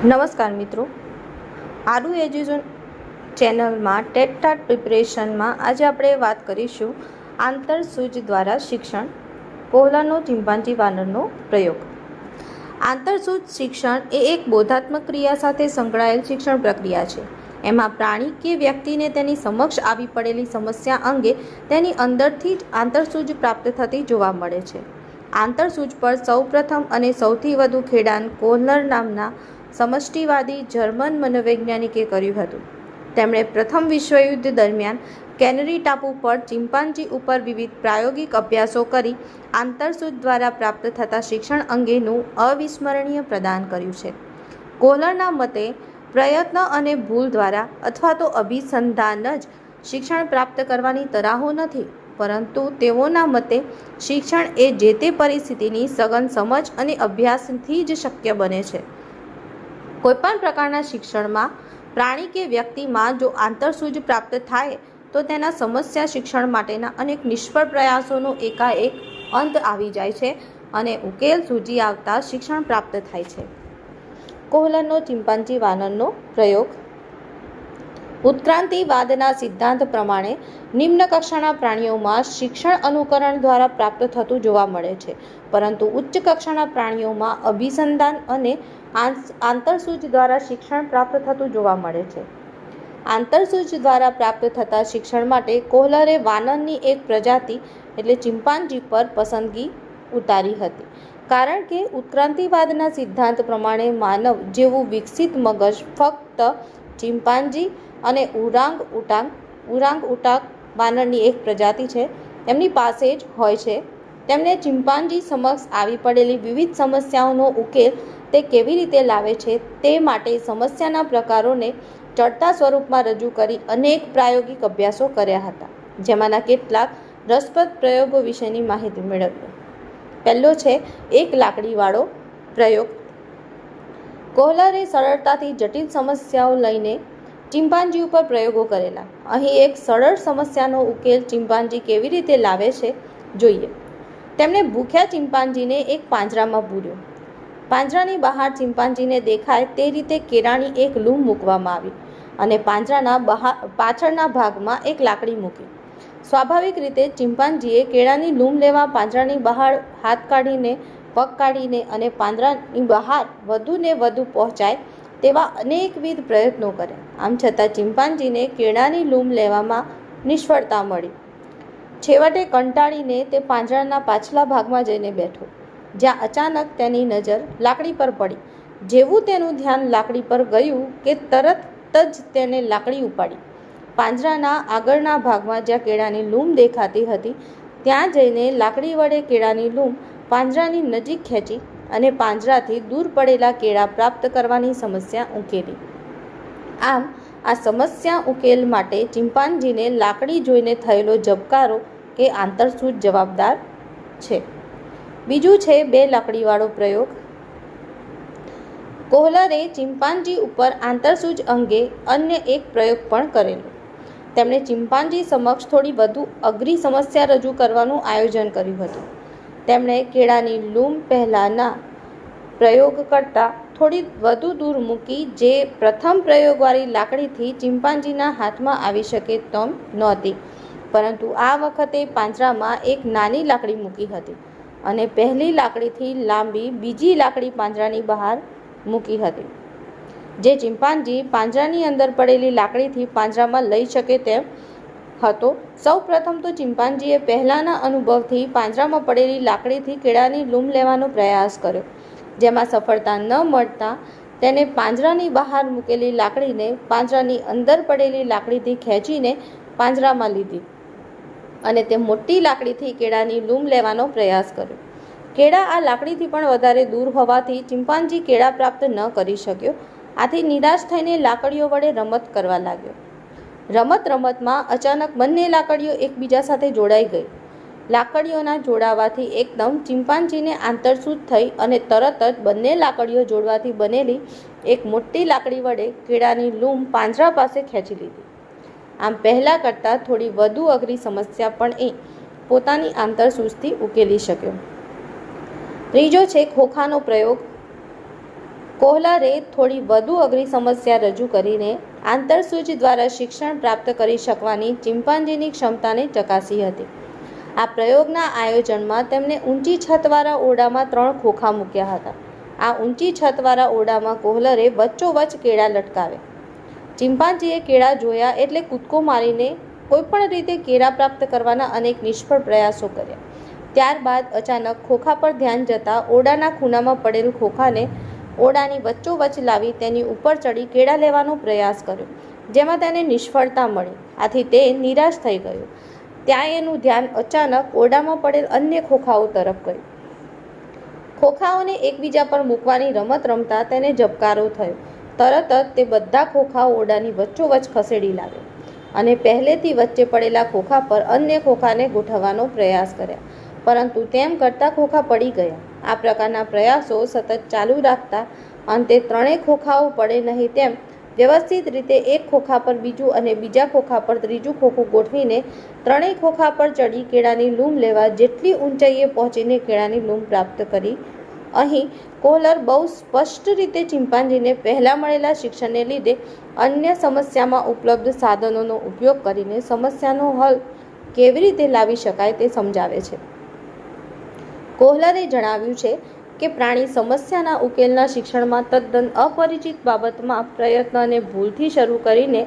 નમસ્કાર મિત્રો. આરુ એજ્યુકેશન ચેનલમાં ટેટટાટ પ્રિપરેશનમાં આજે આપણે વાત કરીશું આંતરસૂજ દ્વારા શિક્ષણ કોહલાનો ચિંપાંજી વાનરનો પ્રયોગ. આંતરસૂજ શિક્ષણ એ એક બોધાત્મક ક્રિયા સાથે સંકળાયેલ શિક્ષણ પ્રક્રિયા છે. એમાં પ્રાણી કે વ્યક્તિને તેની સમક્ષ આવી પડેલી સમસ્યા અંગે તેની અંદરથી જ આંતરસૂજ પ્રાપ્ત થતી જોવા મળે છે. આંતરસૂજ પર સૌપ્રથમ અને સૌથી વધુ ખેડાણ કોહલર નામના સમષ્ટિવાદી જર્મન મનોવૈજ્ઞાનિકે કર્યું હતું. તેમણે પ્રથમ વિશ્વયુદ્ધ દરમિયાન કેનરી ટાપુ પર ચિમ્પાન્જી ઉપર વિવિધ પ્રાયોગિક અભ્યાસો કરી આંતરસૂદ દ્વારા પ્રાપ્ત થતા શિક્ષણ અંગેનું અવિસ્મરણીય પ્રદાન કર્યું છે. કોહલરના મતે, પ્રયત્ન અને ભૂલ દ્વારા અથવા તો અભિસંધાન જ શિક્ષણ પ્રાપ્ત કરવાની તરાહો નથી, પરંતુ તેઓના મતે, શિક્ષણ એ જે તે પરિસ્થિતિની સઘન સમજ અને અભ્યાસથી જ શક્ય બને છે. કોઈપણ પ્રકારના શિક્ષણમાં પ્રાણી કે વ્યક્તિમાં જો આંતરસૂજ પ્રાપ્ત થાય, તો તેના સમસ્યા શિક્ષણ માટેના અનેક નિષ્ફળ પ્રયાસોનો એકાએક અંત આવી જાય છે અને ઉકેલ સૂજી આવતા શિક્ષણ પ્રાપ્ત થાય છે. કોહલરનો ચિંપાંજી વાનરનો પ્રયોગ ઉત્ક્રાંતિવાદના સિદ્ધાંત પ્રમાણે નિમ્ન કક્ષાના પ્રાણીઓમાં શિક્ષણ અનુકરણ દ્વારા પ્રાપ્ત થતું જોવા મળે છે. પરંતુ ઉચ્ચ કક્ષાના પ્રાણીઓમાં અભિસંધાન અને આંતરસૂચ દ્વારા શિક્ષણ પ્રાપ્ત થતું જોવા મળે છે. આંતરસૂજ દ્વારા પ્રાપ્ત થતા શિક્ષણ માટે કોહલરે વાનરની એક પ્રજાતિ, એટલે ચિમ્પાન્જી પર પસંદગી ઉતારી હતી. કારણ કે ઉત્ક્રાંતિવાદના સિદ્ધાંત પ્રમાણે માનવ જેવું વિકસિત મગજ ફક્ત ચિમ્પાન્જી અને ઉરાંગ ઉટાંગ ઉરાંગ ઉટાંગ વાનરની એક પ્રજાતિ છે. એમની પાસે જ હોય છે. તેમને ચિમ્પાન્જી સમક્ષ આવી પડેલી વિવિધ સમસ્યાઓનો ઉકેલ તે કેવી રીતે લાવે છે તે માટે સમસ્યાના પ્રકારોને ચડતા સ્વરૂપમાં રજૂ કરી અનેક પ્રાયોગિક અભ્યાસો કર્યા હતા, જેમાંના કેટલાક રસપ્રદ પ્રયોગો વિશેની માહિતી મેળવીએ પહેલો છે એક લાકડીવાળો પ્રયોગ. કોહલરે સરળતાથી જટિલ સમસ્યાઓ લઈને ચિમ્પાન્જી ઉપર પ્રયોગો કરેલા. અહીં એક સરળ સમસ્યાનો ઉકેલ ચિમ્પાન્જી કેવી રીતે લાવે છે જોઈએ. તેમણે ભૂખ્યા ચિમ્પાન્જીને એક પાંજરામાં પૂર્યો પાંજરાની બહાર ચિમ્પાન્જીને દેખાય તે રીતે કેળાની એક લૂમ મૂકવામાં આવી અને પાંજરાના બહાર પાછળના ભાગમાં એક લાકડી મૂકી. સ્વાભાવિક રીતે ચિમ્પાન્જીએ કેળાની લૂમ લેવા પાંજરાની બહાર હાથ કાઢીને, પગ કાઢીને અને પાંજરાની બહાર વધુને વધુ પહોંચાય તેવા અનેકવિધ પ્રયત્નો કર્યા આમ છતાં ચિમ્પાન્જીને કેળાની લૂમ લેવામાં નિષ્ફળતા મળી. છેવટે કંટાળીને તે પાંજરાના પાછલા ભાગમાં જઈને બેઠો, જ્યાં અચાનક તેની નજર લાકડી પર પડી. જેવું તેનું ધ્યાન લાકડી પર ગયું કે તરત જ તેને લાકડી ઉપાડી. પાંજરાના આગળના ભાગમાં જ્યાં કેળાની લૂમ દેખાતી હતી, ત્યાં જઈને લાકડી વડે કેળાની લૂમ પાંજરાની નજીક ખેંચી અને પાંજરાથી દૂર પડેલા કેળા પ્રાપ્ત કરવાની સમસ્યા ઉકેલી. આમ, આ સમસ્યા ઉકેલ માટે ચિમ્પાન્જીને લાકડી જોઈને થયેલો જબકારો કે આંતરસૂજ જવાબદાર છે. બીજું છે બે લાકડીવાળો પ્રયોગ. કોહલરે ચિમ્પાન્જી ઉપર આંતરસૂજ અંગે અન્ય એક પ્રયોગ પણ કરેલો. તેમણે ચિમ્પાન્જી સમક્ષ થોડી વધુ અઘરી સમસ્યા રજૂ કરવાનું આયોજન કર્યું હતું. તેમણે કેળાની લૂમ પહેલાંના પ્રયોગ કરતાં થોડી વધુ દૂર મૂકી જે પ્રથમ પ્રયોગવાળી લાકડીથી ચિમ્પાન્જીના હાથમાં આવી શકે તેમ નહોતી. પરંતુ આ વખતે પાંજરામાં એક નાની લાકડી મૂકી હતી અને પહેલી લાકડીથી લાંબી બીજી લાકડી પાંજરાની બહાર મૂકી હતી. જે ચિમ્પાન્જી પાંજરાની અંદર પડેલી લાકડીથી પાંજરામાં લઈ શકે તેમ હતો. સૌ પ્રથમ તો ચિમ્પાન્જીએ પહેલાંના અનુભવથી પાંજરામાં પડેલી લાકડીથી કેળાની લૂમ લેવાનો પ્રયાસ કર્યો. જેમાં સફળતા ન મળતા તેને પાંજરાની બહાર મૂકેલી લાકડીને પાંજરાની અંદર પડેલી લાકડીથી ખેંચીને પાંજરામાં લીધી અને તે મોટી લાકડીથી કેળાની લૂમ લેવાનો પ્રયાસ કર્યો. કેળા આ લાકડીથી પણ વધારે દૂર હોવાથી ચિમ્પાન્જી કેળા પ્રાપ્ત ન કરી શક્યો. આથી નિરાશ થઈને લાકડીઓ વડે રમત કરવા લાગ્યો. રમત રમતમાં અચાનક બંને લાકડીઓ એકબીજા સાથે જોડાઈ ગઈ. લાકડીઓના જોડાવાથી એકદમ ચિમ્પાન્જીને આંતરસૂજ થઈ અને તરત જ બંને લાકડીઓ જોડવાથી બનેલી એક મોટી લાકડી વડે કેળાની લૂમ પાંજરા પાસે ખેંચી લીધી. આમ પહેલાં કરતાં થોડી વધુ અઘરી સમસ્યા પણ એ પોતાની આંતરસૂઝથી ઉકેલી શક્યો. ત્રીજો છે ખોખાનો પ્રયોગ કોહલરે થોડી વધુ અઘરી સમસ્યા રજૂ કરીને આંતરસૂચ દ્વારા શિક્ષણ પ્રાપ્ત કરી શકવાની ચિમ્પાન્જીની ક્ષમતાને ચકાસી હતી. આ પ્રયોગના આયોજનમાં તેમણે ઊંચી છતવાળા ઓરડામાં ત્રણ ખોખા મૂક્યા હતા. આ ઊંચી છતવાળા ઓરડામાં કોહલરે વચ્ચોવચ્ચ કેળા લટકાવ્યા. ચિમ્પાન્જીએ કેળા જોયા એટલે કૂદકો મારીને કોઈપણ રીતે કેળા પ્રાપ્ત કરવાના અનેક નિષ્ફળ પ્રયાસો કર્યા. ત્યારબાદ અચાનક ખોખા પર ધ્યાન જતાં ઓરડાના ખૂણામાં પડેલ ખોખાને ઓરડાની વચ્ચોવચ્ચ લાવી તેની ઉપર ચડી કેળા લેવાનો પ્રયાસ કર્યો, જેમાં તેને નિષ્ફળતા મળી. આથી તે નિરાશ થઈ ગયો. ત્યાં એનું ધ્યાન અચાનક ઓરડામાં પડેલ અન્ય ખોખાઓ તરફ ગયું. ખોખાઓને એકબીજા પર મૂકવાની રમત રમતા તેને ઝબકારો થયો. તરત જ તે બધા ખોખાઓ ઓરડાની વચ્ચોવચ્ચ ખસેડી લાવ્યો અને પહેલેથી વચ્ચે પડેલા ખોખા પર અન્ય ખોખાને ગોઠવવાનો પ્રયાસ કર્યા. પરંતુ તેમ કરતાં ખોખા પડી ગયા. આ પ્રકારના પ્રયાસો સતત ચાલુ રાખતા અંતે ત્રણેય ખોખાઓ પડે નહીં તેમ વ્યવસ્થિત રીતે એક ખોખા પર બીજું અને બીજા ખોખા પર ત્રીજું ખોખું ગોઠવીને ત્રણેય ખોખા પર ચડી કેળાની લૂમ લેવા જેટલી ઊંચાઈએ પહોંચીને કેળાની લૂમ પ્રાપ્ત કરી. અહીં કોહલર બહુ સ્પષ્ટ રીતે ચિમ્પાન્જીને પહેલાં મળેલા શિક્ષણને લીધે અન્ય સમસ્યામાં ઉપલબ્ધ સાધનોનો ઉપયોગ કરીને સમસ્યાનો હલ કેવી રીતે લાવી શકાય તે સમજાવે છે. કોહલરે જણાવ્યું છે કે પ્રાણી સમસ્યાના ઉકેલના શિક્ષણમાં તદ્દન અપરિચિત બાબતમાં પ્રયત્નને ભૂલથી શરૂ કરીને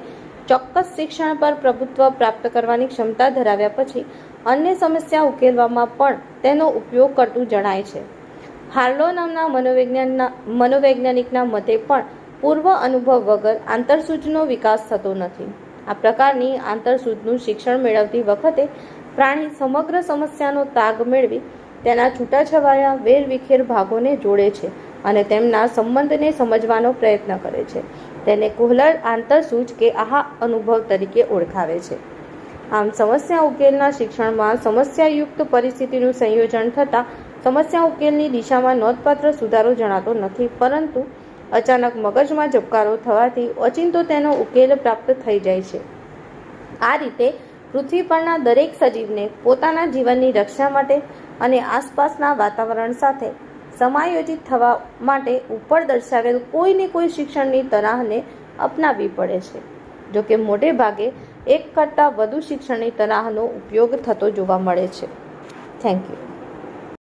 ચોક્કસ શિક્ષણ પર પ્રભુત્વ પ્રાપ્ત કરવાની ક્ષમતા ધરાવ્યા પછી અન્ય સમસ્યા ઉકેલવામાં પણ તેનો ઉપયોગ કરતું જણાય છે. હાર્લો નામના મનોવૈજ્ઞાનના મનોવૈજ્ઞાનિકના મતે પણ પૂર્વ અનુભવ વગર આંતરસૂચનો વિકાસ થતો નથી. આ પ્રકારની આંતરસૂચનું શિક્ષણ મેળવતી વખતે પ્રાણી સમગ્ર સમસ્યાનો તાગ મેળવી તેના છૂટાછવાયા વેરવિખેર ભાગોને જોડે છે અને તેમના સંબંધને સમજવાનો પ્રયત્ન કરે છે. તેને કોહલર આંતરસૂચ કે આહા અનુભવ તરીકે ઓળખાવે છે. આમ સમસ્યા ઉકેલના શિક્ષણમાં સમસ્યાયુક્ત પરિસ્થિતિનું સંયોજન થતાં સમસ્યા ઉકેલની દિશામાં નોંધપાત્ર સુધારો જણાતો નથી, પરંતુ અચાનક મગજમાં ઝબકારો થવાથી ઓચિંતો તેનો ઉકેલ પ્રાપ્ત થઈ જાય છે. આ રીતે પૃથ્વી પરના દરેક સજીવને પોતાના જીવનની રક્ષા માટે અને આસપાસના વાતાવરણ સાથે સમાયોજિત થવા માટે ઉપર દર્શાવેલ કોઈને કોઈ શિક્ષણની તરાહને અપનાવવી પડે છે. જો કે મોટે ભાગે એક કરતાં વધુ શિક્ષણની તરાહનો ઉપયોગ થતો જોવા મળે છે. Thank you